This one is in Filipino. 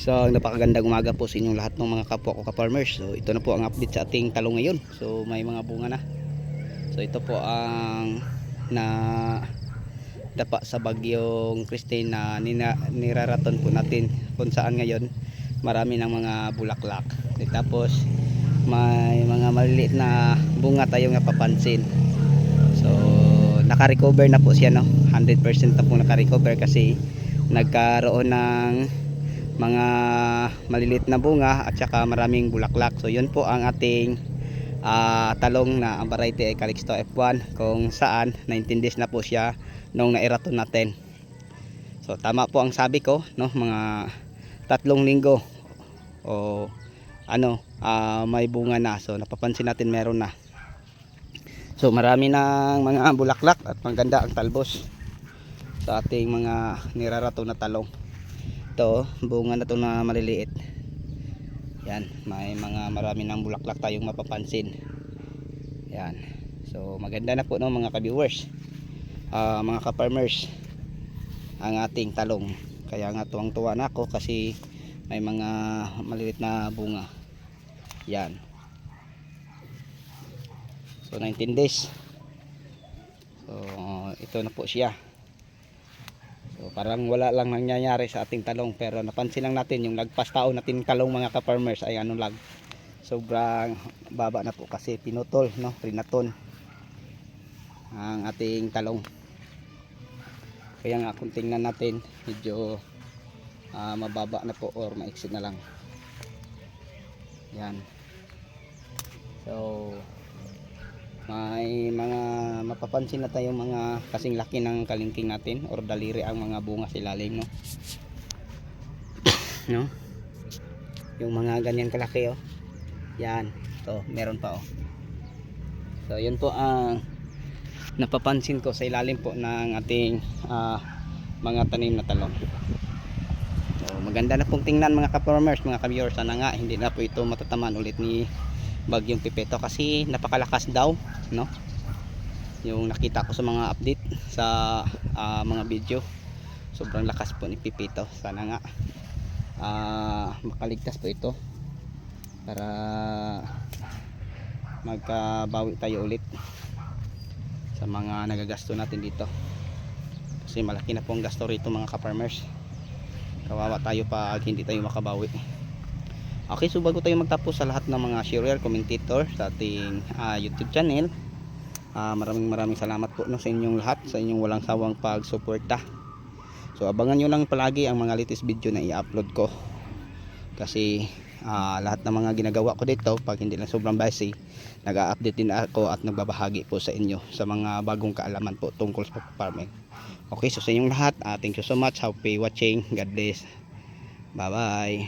So, napakagandang umaga po sa inyong lahat ng mga kapwa ko ka-farmers. So, ito na po ang update sa ating talong ngayon. So, may mga bunga na. So, ito po ang na dapa sa bagyong Christine na nina, niraraton po natin kung saan ngayon marami ng mga bulaklak. E, tapos, may mga maliliit na bunga tayong napapansin. So, naka-recover na po siya, no? 100% na po naka-recover kasi nagkaroon ng mga maliliit na bunga at saka maraming bulaklak. So yun po ang ating ah, talong na ang variety ay Calixto F1 kung saan 19 days na po siya nung nairaton natin. So tama po ang sabi ko, no, mga tatlong linggo o ano, ah, may bunga na. So napapansin natin meron na. So marami ng mga bulaklak at maganda ang talbos sa ating mga nirarato na talong ito bunga na to na maliliit. Yan may mga marami ng bulaklak tayong mapapansin. Yan. So maganda na po no mga ka-viewers. Ah, mga ka-farmers ang ating talong. Kaya nga tuwang tuwa na ako kasi may mga maliliit na bunga. Yan. So 19 days. So ito na po siya Parang wala lang nangyayari sa ating talong pero napansin lang natin yung lagpas taon natin talong mga ka-farmers ay ano lang sobrang baba na po kasi pinutol no? Trinaton ang ating talong. Kaya nga kung tingnan natin medyo ah, mababa na po or maiksi na lang. Yan. So may mga mapapansin na tayong mga kasing laki ng kalingking natin or daliri ang mga bunga sa no? No? Yung mga ganyan kalaki oh. Yan. To meron pa oh. So yun po ang napapansin ko sa ilalim po ng ating ah, mga tanim na talong. So maganda na pong tingnan mga ka-farmers mga ka-viewers. Sana nga hindi na po ito matataman ulit ni bagyong pipeto kasi napakalakas daw no yung nakita ko sa mga update sa ah, mga video. Sobrang lakas po ni Pipito. Sana nga ah, makaligtas po ito para magkabawi tayo ulit sa mga nagagasto natin dito. Kasi malaki na po ang gasto rito mga ka-farmers. Kawawa tayo pag hindi tayo makabawi. Okay, so bago tayo magtapos sa lahat ng mga sharer, commentator sa ating ah, YouTube channel, ah, maraming maraming salamat po no, sa inyong lahat, sa inyong walang sawang pagsuporta. So abangan nyo lang palagi ang mga latest video na i-upload ko. Kasi ah, lahat ng mga ginagawa ko dito, pag hindi lang sobrang busy, nag-update din ako at nagbabahagi po sa inyo sa mga bagong kaalaman po tungkol sa farming. Okay, so sa inyong lahat, ah, thank you so much. Happy watching. God bless. Bye-bye.